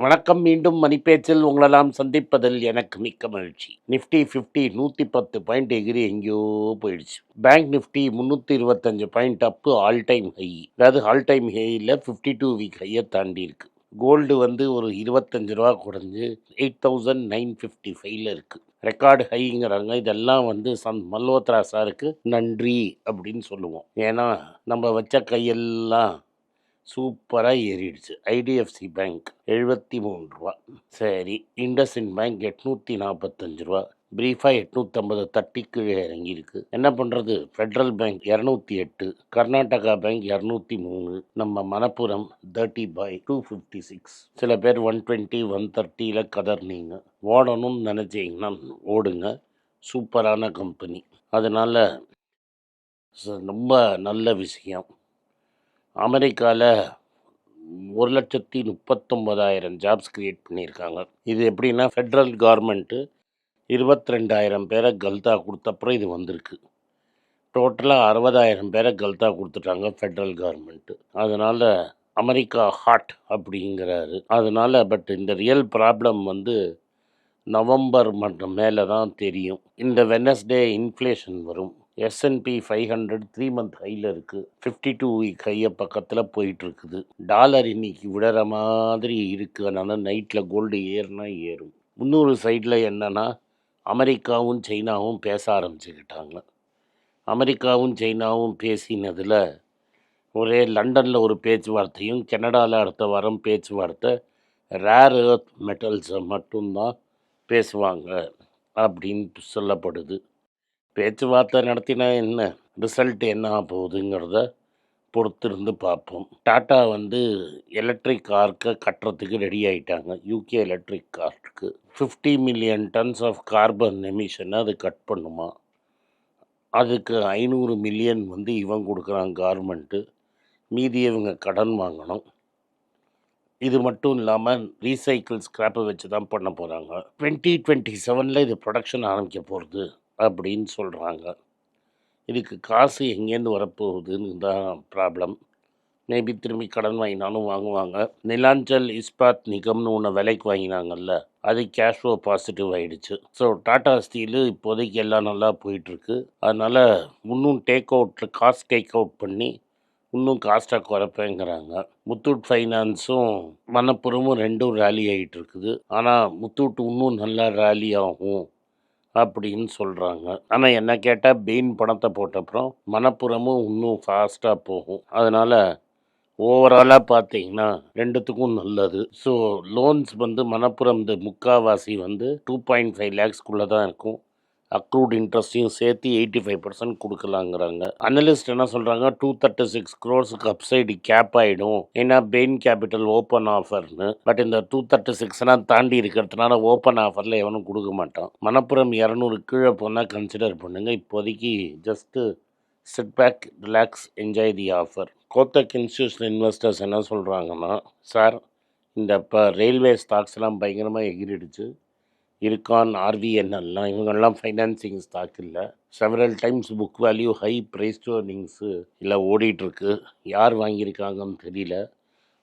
வணக்கம். மீண்டும் மணிப்பேச்சில் உங்களெல்லாம் சந்திப்பதில் எனக்கு மிக்க மகிழ்ச்சி. நிஃப்டி ஃபிஃப்டி நூற்றி பத்து பாயிண்ட் எகிரி எங்கேயோ போயிடுச்சு. பேங்க் நிஃப்டி முந்நூற்றி இருபத்தஞ்சு point up all time high. அதாவது ஆல் டைம் ஹையில் ஃபிஃப்டி டூ வீக் ஹையை தாண்டி இருக்கு. கோல்டு வந்து ஒரு இருபத்தஞ்சு ரூபா குறைஞ்சு எயிட் தௌசண்ட் நைன் ஃபிஃப்டி ஃபைவ்ல இருக்குது ரெக்கார்டு ஹைங்கிறாங்க. இதெல்லாம் வந்து சந்த் மல்ஹோத்ரா சாருக்கு நன்றி அப்படின்னு சொல்லுவோம். ஏன்னா நம்ம வச்ச கையெல்லாம் சூப்பராக ஏறிடுச்சு. ஐடிஎஃப்சி பேங்க் எழுபத்தி மூணு ரூபா. சரி இண்டஸ்இன் பேங்க் எட்நூற்றி நாற்பத்தஞ்சு ரூபா. பிரீஃபாக எட்நூற்றம்பது தட்டி கீழே இறங்கியிருக்கு. என்ன பண்ணுறது ஃபெட்ரல் பேங்க் இரநூத்தி எட்டு கர்நாடகா பேங்க் இரநூத்தி மூணு நம்ம Manappuram thirty five to fifty six. சில பேர் ஒன் டுவெண்ட்டி ஒன் தேர்ட்டியில் கதர்னீங்க. ஓடணும்னு நினச்சிங்கன்னா ஓடுங்க. சூப்பரான கம்பெனி. அதனால் ரொம்ப நல்ல விஷயம். அமெரிக்காவில் ஒரு லட்சத்தி முப்பத்தொம்பதாயிரம் ஜாப்ஸ் க்ரியேட் பண்ணியிருக்காங்க. இது எப்படின்னா ஃபெட்ரல் கவர்மெண்ட்டு இருபத்தி ரெண்டாயிரம் பேரை கல்தா கொடுத்தப்புறம் இது வந்திருக்கு. டோட்டலாக அறுபதாயிரம் பேரை கல்தா கொடுத்துட்டாங்க ஃபெட்ரல் கவர்மெண்ட்டு அதனால் அமெரிக்கா ஹாட் அப்படிங்கிறாரு. அதனால் பட் இந்த ரியல் ப்ராப்ளம் வந்து நவம்பர் மற்றும் மேலே தான் தெரியும். இந்த வெனஸ்டே இன்ஃப்ளேஷன் வரும். S N P five hundred three month ஹையில் இருக்குது ஃபிஃப்டி டூ வீக் ஹையை பக்கத்தில் போயிட்டுருக்குது. டாலர் இன்னைக்கு விடுற மாதிரி இருக்குது அதனால் நைட்டில் கோல்டு ஏறுனா ஏறும். முந்நூறு சைடில் என்னென்னா அமெரிக்காவும் சைனாவும் பேச ஆரம்பிச்சுக்கிட்டாங்க. அமெரிக்காவும் சைனாவும் பேசினதில் ஒரே லண்டனில் ஒரு பேச்சுவார்த்தையும் கனடாவில் அடுத்த வாரம் பேச்சுவார்த்தை ரேர் ஏர்த் மெட்டல்ஸை மட்டும்தான் பேசுவாங்க அப்படின்னு சொல்லப்படுது. பேச்சுவார்த்தை நடத்தினா என்ன? ரிசல்ட் என்ன ஆக போகுதுங்கிறத பொறுத்திருந்து பார்ப்போம். டாட்டா வந்து எலக்ட்ரிக் கார்க்கை கட்டுறதுக்கு ரெடி ஆகிட்டாங்க UK electric கார்க்கு. Fifty million tons of carbon எமிஷனை அது கட் பண்ணுமா? அதுக்கு ஐநூறு மில்லியன் வந்து இவன் கொடுக்குறான் கவர்மெண்ட்டு மீதி இவங்க கடன் வாங்கணும். இது மட்டும் இல்லாமல் ரீசைக்கிள் ஸ்கிராப்பை வச்சு தான் பண்ண போகிறாங்க டுவெண்ட்டி டுவெண்ட்டி செவனில் இது ப்ரொடக்ஷன் ஆரம்பிக்க போகிறது அப்படின்னு சொல்கிறாங்க இதுக்கு காசு எங்கேருந்து வரப்போகுதுன்னு தான் ப்ராப்ளம் மேபி திரும்பி கடன் வாங்கினாலும் வாங்குவாங்க. நிலாஞ்சல் இஸ்பாத் நிகம்னு ஒன்று விலைக்கு வாங்கினாங்கல்ல அது கேஷ் ஃப்ளோ பாசிட்டிவ் ஆகிடுச்சு ஸோ டாடா ஸ்டீலு இப்போதைக்கு எல்லாம் நல்லா போயிட்டுருக்கு. அதனால் இன்னும் take out cost take out பண்ணி இன்னும் காஸ்ட்டாக குறைப்பேங்கிறாங்க. முத்தூட் ஃபைனான்ஸும் மனப்புறமும் ரெண்டும் ரேலி ஆகிட்டு இருக்குது. ஆனால் முத்தூட் இன்னும் நல்லா ரேலி ஆகும். அப்படின்னு சொல்கிறாங்க ஆனால் என்ன கேட்டால் பெயின் பணத்தை போட்டப்புறம் மணப்புறமும் இன்னும் ஃபாஸ்ட்டாக போகும். அதனால் ஓவராலாக பார்த்தீங்கன்னா ரெண்டுத்துக்கும் நல்லது. ஸோ லோன்ஸ் வந்து மணப்புறம் இந்த முக்காவாசி வந்து டூ பாயிண்ட் ஃபைவ் லேக்ஸ்க்குள்ளே தான் இருக்கும். அக்ரூட் இன்ட்ரெஸ்ட்டையும் சேர்த்து எயிட்டி ஃபைவ் பர்சன்ட் கொடுக்கலாங்கிறாங்க. அனலிஸ்ட் என்ன சொல்கிறாங்க டூ தேர்ட்டி சிக்ஸ் க்ரோர்ஸுக்கு அப்சைடு கேப் ஆகிடும் ஏன்னா பெயின் கேபிட்டல் ஓப்பன் ஆஃபர்னு பட் இந்த டூ தேர்ட்டி சிக்ஸ்னால் தாண்டி இருக்கிறதுனால ஓப்பன் ஆஃபரில் எவனும் கொடுக்க மாட்டான். மணப்புறம் இரநூறு கீழே போனால் கன்சிடர் பண்ணுங்க. இப்போதைக்கு just sit back relax enjoy the offer Kotak institutional investors என்ன சொல்கிறாங்கன்னா சார் இந்த இப்போ ரயில்வே ஸ்டாக்ஸ்லாம் பயங்கரமாக எகிரிடுச்சு. இருக்கான் ஆர்விஎன்எல்லாம் இவங்கெல்லாம் ஃபைனான்சிங் ஸ்டாக் இல்லை. Several times book value high price to இல்லை ஓடிட்டுருக்கு. யார் வாங்கியிருக்காங்கன்னு தெரியல.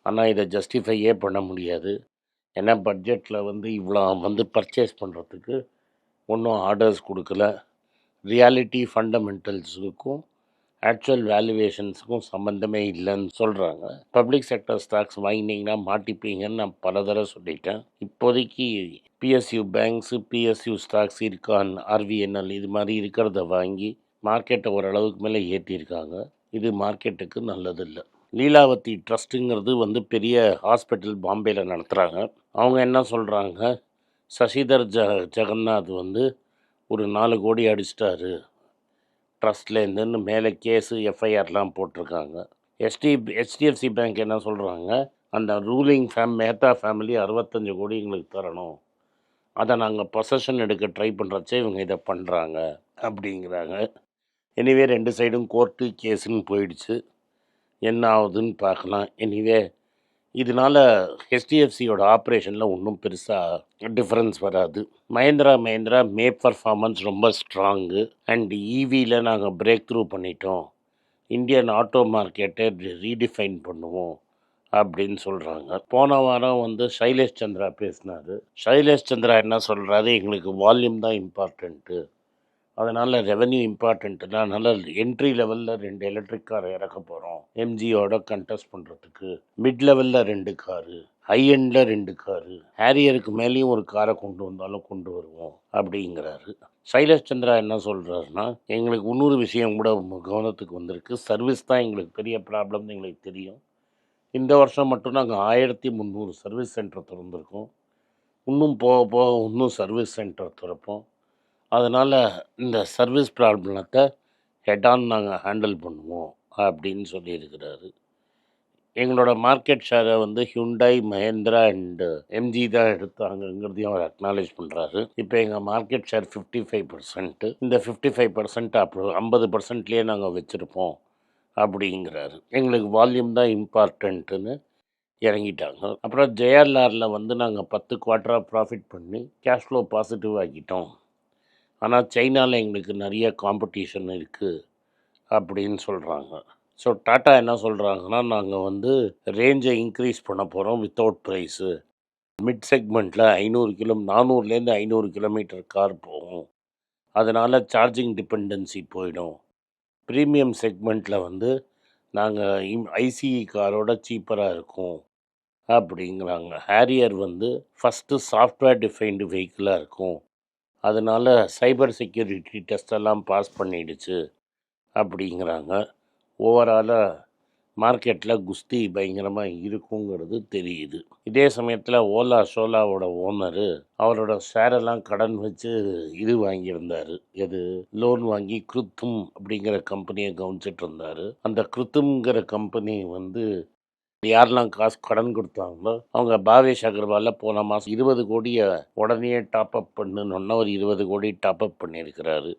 ஆனால் இதை ஜஸ்டிஃபையே பண்ண முடியாது. ஏன்னா பட்ஜெட்டில் வந்து இவ்வளோ வந்து பர்ச்சேஸ் பண்ணுறதுக்கு ஒன்றும் ஆர்டர்ஸ் கொடுக்கல. ரியாலிட்டி ஃபண்டமெண்டல்ஸுக்கும் ஆக்சுவல் வேல்யூவேஷன்ஸுக்கும் சம்மந்தமே இல்லைன்னு சொல்கிறாங்க பப்ளிக் செக்டர் ஸ்டாக்ஸ் வாங்கினீங்கன்னா மாட்டிப்பீங்கன்னு நான் பல தடவை சொல்லிட்டேன். இப்போதைக்கு பிஎஸ்யூ பேங்க்ஸு பிஎஸ்யூ ஸ்டாக்ஸ் இருக்கான் ஆர்விஎன்எல் இது மாதிரி இருக்கிறத வாங்கி மார்க்கெட்டை ஓரளவுக்கு மேலே ஏற்றிருக்காங்க இது மார்க்கெட்டுக்கு நல்லதில்லை. லீலாவதி ட்ரஸ்ட்டுங்கிறது வந்து பெரிய ஹாஸ்பிட்டல் பாம்பேயில் நடத்துகிறாங்க அவங்க என்ன சொல்கிறாங்க சசிதர் ஜ ஜெகநாத் வந்து ஒரு நாலு கோடி அடிச்சிட்டாரு. ட்ரஸ்ட்லேருந்துன்னு மேலே கேஸு எஃப்ஐஆர்லாம் போட்டிருக்காங்க. எஸ்டி ஹெச்டிஎஃப்சி பேங்க் என்ன சொல்கிறாங்க அந்த ரூலிங் ஃபேம் மேத்தா ஃபேமிலி அறுபத்தஞ்சு கோடி எங்களுக்கு தரணும். அதை நாங்கள் பொசஷன் எடுக்க ட்ரை பண்ணுறச்சே இவங்க இதை பண்ணுறாங்க அப்படிங்கிறாங்க. எனிவே ரெண்டு சைடும் கோர்ட்டு கேஸுன்னு போயிடுச்சு. என்ன ஆகுதுன்னு பார்க்கலாம். எனிவே இதனால ஹெச்டிஎஃப்சியோட ஆப்ரேஷனில் ஒன்றும் பெருசாக டிஃப்ரென்ஸ் வராது. மஹேந்திரா மஹேந்திரா மே பர்ஃபார்மன்ஸ் ரொம்ப ஸ்ட்ராங்கு அண்ட் ஈவியில் நாங்கள் பிரேக் த்ரூ பண்ணிட்டோம். இந்தியன் ஆட்டோ மார்க்கெட்டை ரீடிஃபைன் பண்ணுவோம் அப்படின்னு சொல்கிறாங்க போன வாரம் வந்து சைலேஷ் சந்திரா பேசினார். சைலேஷ் சந்திரா என்ன சொல்கிறாரு எங்களுக்கு வால்யூம் தான் இம்பார்ட்டண்ட்டு அதனால் ரெவன்யூ இம்பார்ட்டண்ட்டு தான் அதனால் என்ட்ரி லெவலில் ரெண்டு எலக்ட்ரிக் கார் இறக்க போகிறோம் எம்ஜியோட கண்டெஸ்ட் பண்ணுறதுக்கு மிட் லெவலில் ரெண்டு காரு ஹை எண்டில் ரெண்டு காரு ஹேரியருக்கு மேலேயும் ஒரு காரை கொண்டு வந்தாலும் கொண்டு வருவோம் அப்படிங்கிறாரு. சைலேஷ் சந்திரா என்ன சொல்கிறாருன்னா எங்களுக்கு இன்னொரு விஷயம் கூட கவனத்துக்கு வந்திருக்கு. சர்வீஸ் தான் எங்களுக்கு பெரிய ப்ராப்ளம்னு எங்களுக்கு தெரியும். இந்த வருஷம் மட்டும் நாங்கள் ஆயிரத்தி முந்நூறு சர்வீஸ் சென்டர் திறந்திருக்கோம். இன்னும் போக போக இன்னும் சர்வீஸ் சென்டர் திறப்போம். அதனால் இந்த சர்வீஸ் ப்ராப்ளத்தை ஹெட் ஆன் நாங்கள் ஹேண்டில் பண்ணுவோம் அப்படின்னு சொல்லியிருக்கிறாரு. எங்களோட மார்க்கெட் ஷேரை வந்து ஹியூண்டாய் மஹேந்திரா அண்டு எம்ஜி தான் எடுத்தாங்கங்கிறதையும் அவர் அக்னாலேஜ் பண்ணுறாரு இப்போ எங்கள் market share fifty five percent இந்த ஃபிஃப்டி ஃபைவ் பர்சன்ட் அப்புறம் ஐம்பது பர்சன்ட்லேயே நாங்கள் வச்சுருப்போம் அப்படிங்கிறாரு. எங்களுக்கு வால்யூம் தான் இம்பார்ட்டண்ட்டுன்னு இறங்கிட்டாங்க. அப்புறம் ஜேஆர்ஆரில் வந்து நாங்கள் பத்து குவார்ட்டராக ப்ராஃபிட் பண்ணி கேஷ் ஃப்ளோ பாசிட்டிவ் ஆக்கிட்டோம். ஆனால் சைனாவில் எங்களுக்கு நிறைய காம்படிஷன் இருக்குது அப்படின்னு சொல்கிறாங்க ஸோ டாட்டா என்ன சொல்கிறாங்கன்னா நாங்கள் வந்து ரேஞ்சை இன்க்ரீஸ் பண்ண போகிறோம் வித்தவுட் ப்ரைஸு மிட் செக்மெண்ட்டில் ஐநூறு கிலோ நானூறுலேருந்து ஐநூறு கிலோமீட்டர் கார் போகும். அதனால் சார்ஜிங் டிபெண்டன்சி போயிடும். ப்ரீமியம் செக்மெண்ட்டில் வந்து நாங்கள் ஐசிஇ காரோட சீப்பராக இருக்கும் அப்படிங்கிறாங்க. ஹேரியர் வந்து ஃபஸ்ட்டு சாஃப்ட்வேர் டிஃபைன்டு வெஹிக்கிளாக இருக்கும். அதனால் சைபர் செக்யூரிட்டி டெஸ்டெல்லாம் பாஸ் பண்ணிடுச்சு அப்படிங்கிறாங்க. ஓவராலாக மார்க்கெட்டில் குஸ்தி பயங்கரமாக இருக்குங்கிறது தெரியுது. இதே சமயத்தில் ஓலா சோலாவோட ஓனரு அவரோட ஷேரெல்லாம் கடன் வச்சு இது வாங்கியிருந்தார். எது? லோன் வாங்கி கிருத்தும் அப்படிங்கிற கம்பெனியை கவனிச்சிட்டு இருந்தார். அந்த கிருத்தும்ங்கிற கம்பெனி வந்து யாரெல்லாம் காசு கடன் கொடுத்தாங்களோ அவங்க பாவேஷ் அகர்வாலில் போன மாதம் இருபது கோடியை உடனே டாப் அப் பண்ணுன்னு ஒரு இருபது கோடி டாப் அப் பண்ணியிருக்கிறாரு.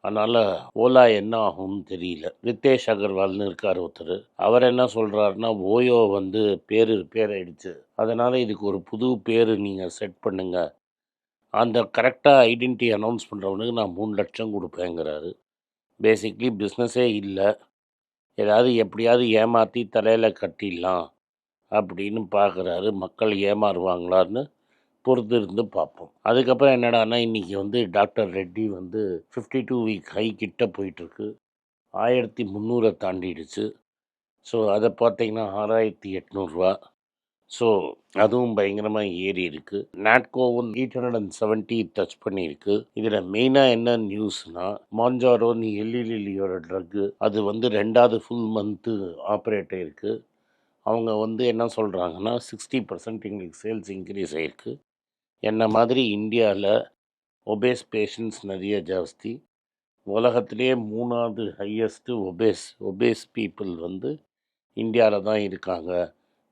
அதனால் ஓலா என்ன ஆகும்னு தெரியல. ரித்தேஷ் அகர்வால்னு இருக்கார் ஒருத்தர். அவர் என்ன சொல்கிறாருன்னா ஓயோ வந்து பேர் பேர் ஆயிடுச்சு. அதனால் இதுக்கு ஒரு புது பேர் நீங்கள் செட் பண்ணுங்க. அந்த கரெக்டாக ஐடென்டிட்டி அனௌன்ஸ் பண்ணுறவனுக்கு நான் மூணு லட்சம் கொடுப்பேங்கிறாரு. பேசிக்லி பிஸ்னஸே இல்லை. ஏதாவது எப்படியாவது ஏமாற்றி தலையில் கட்டிடலாம் அப்படின்னு பார்க்குறாரு மக்கள் ஏமாறுவாங்களான்னு பொறுத்து இருந்து பார்ப்போம். அதுக்கப்புறம் என்னடான்னா இன்றைக்கி வந்து டாக்டர் ரெட்டி வந்து ஃபிஃப்டி டூ வீக் ஹை கிட்ட போயிட்டுருக்கு. ஆயிரத்தி முந்நூறை தாண்டிடுச்சு. ஸோ அதை பார்த்தீங்கன்னா ஆறாயிரத்தி எட்நூறுரூவா ஸோ அதுவும் பயங்கரமாக ஏறி இருக்குது நாட்கோவும் eight hundred and seventy touch பண்ணியிருக்கு. இதில் மெயினாக என்ன நியூஸ்னால் மான்ஜாரோ நீ எல்லிலியோட ட்ரக்கு அது வந்து ரெண்டாவது ஃபுல் மந்த்து ஆப்ரேட் ஆகிருக்கு அவங்க வந்து என்ன சொல்கிறாங்கன்னா சிக்ஸ்டி பர்சன்ட் எங்களுக்கு சேல்ஸ் இன்க்ரீஸ் ஆகிருக்கு என்ன மாதிரி இந்தியாவில் ஒபேஸ் பேஷண்ட்ஸ் நிறைய ஜாஸ்தி. உலகத்திலே மூணாவது ஹையஸ்ட்டு ஒபேஸ் ஒபேஸ் பீப்புள் வந்து இந்தியாவில் தான் இருக்காங்க.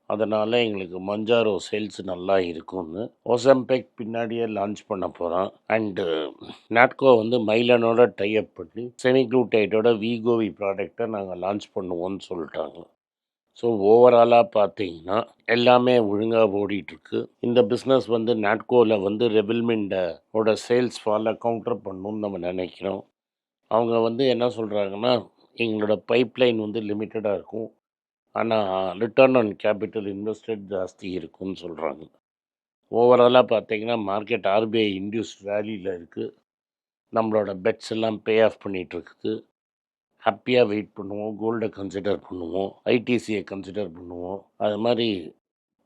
அதனால் எங்களுக்கு மஞ்சாரோ சேல்ஸ் நல்லா இருக்கும்னு. ஒசம்பெக் பின்னாடியே லான்ச் பண்ண போகிறோம் அண்டு நாட்கோ வந்து மைலனோட டைப் பண்ணி செமிக்ளூட்டைட்டோட வீகோவி ப்ராடக்டை நாங்கள் லான்ச் பண்ணுவோம்னு சொல்லிட்டாங்க. ஸோ ஓவராலாக பார்த்தீங்கன்னா எல்லாமே ஒழுங்காக ஓடிட்டுருக்கு. இந்த பிஸ்னஸ் வந்து நாட்கோவில் வந்து ரெபில்மெண்டோட சேல்ஸ் ஃபாலை கவுண்டர் பண்ணணும்னு நம்ம நினைக்கிறோம். அவங்க வந்து என்ன சொல்கிறாங்கன்னா எங்களோட பைப்லைன் வந்து லிமிட்டடாக இருக்கும். ஆனால் ரிட்டர்ன் ஆன் கேபிட்டல் இன்வெஸ்டட் ஜாஸ்தி இருக்கும்னு சொல்கிறாங்க ஓவராலாக பார்த்தீங்கன்னா மார்க்கெட் ஆர்பிஐ இன்டியூஸ் வேலியில் இருக்குது நம்மளோட பெட்ஸ் எல்லாம் பே ஆஃப் பண்ணிகிட்ருக்குது ஹாப்பியாக வெயிட் பண்ணுவோம். கோல்டை கன்சிடர் பண்ணுவோம். ஐடிசியை கன்சிடர் பண்ணுவோம். அது மாதிரி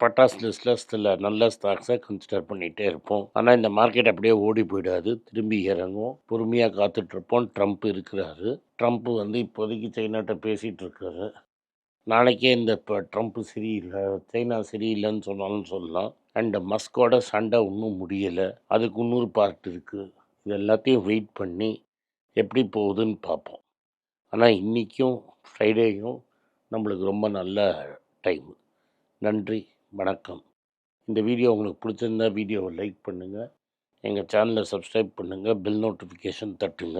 பட்டாஸ் லிஸ்ட்டில் சில நல்ல ஸ்டாக்ஸை கன்சிடர் பண்ணிகிட்டே இருப்போம். ஆனால் இந்த மார்க்கெட் அப்படியே ஓடி போயிடாது. திரும்பி இறங்கும் பொறுமையாக காத்துட்ருப்போம் ட்ரம்ப் இருக்கிறாரு. ட்ரம்ப் வந்து இப்போதைக்கு சைனாட்ட பேசிகிட்டு இருக்காரு. நாளைக்கே இந்த இப்போ ட்ரம்ப் சரியில்லை சைனா சரியில்லைன்னு சொன்னாலும் சொல்லலாம். அண்ட் மஸ்கோட சண்டை இன்னும் முடியலை. அதுக்கு இன்னொரு பார்ட் இருக்குது இது எல்லாத்தையும் வெயிட் பண்ணி எப்படி போகுதுன்னு பார்ப்போம். ஆனால் இன்றைக்கும் ஃப்ரைடேயும் நம்மளுக்கு ரொம்ப நல்ல டைம். நன்றி வணக்கம். இந்த வீடியோ உங்களுக்கு பிடிச்சிருந்தா வீடியோவை லைக் பண்ணுங்கள் எங்கள் சேனலை சப்ஸ்கிரைப் பண்ணுங்கள் பெல் நோட்டிஃபிகேஷன் தட்டுங்க.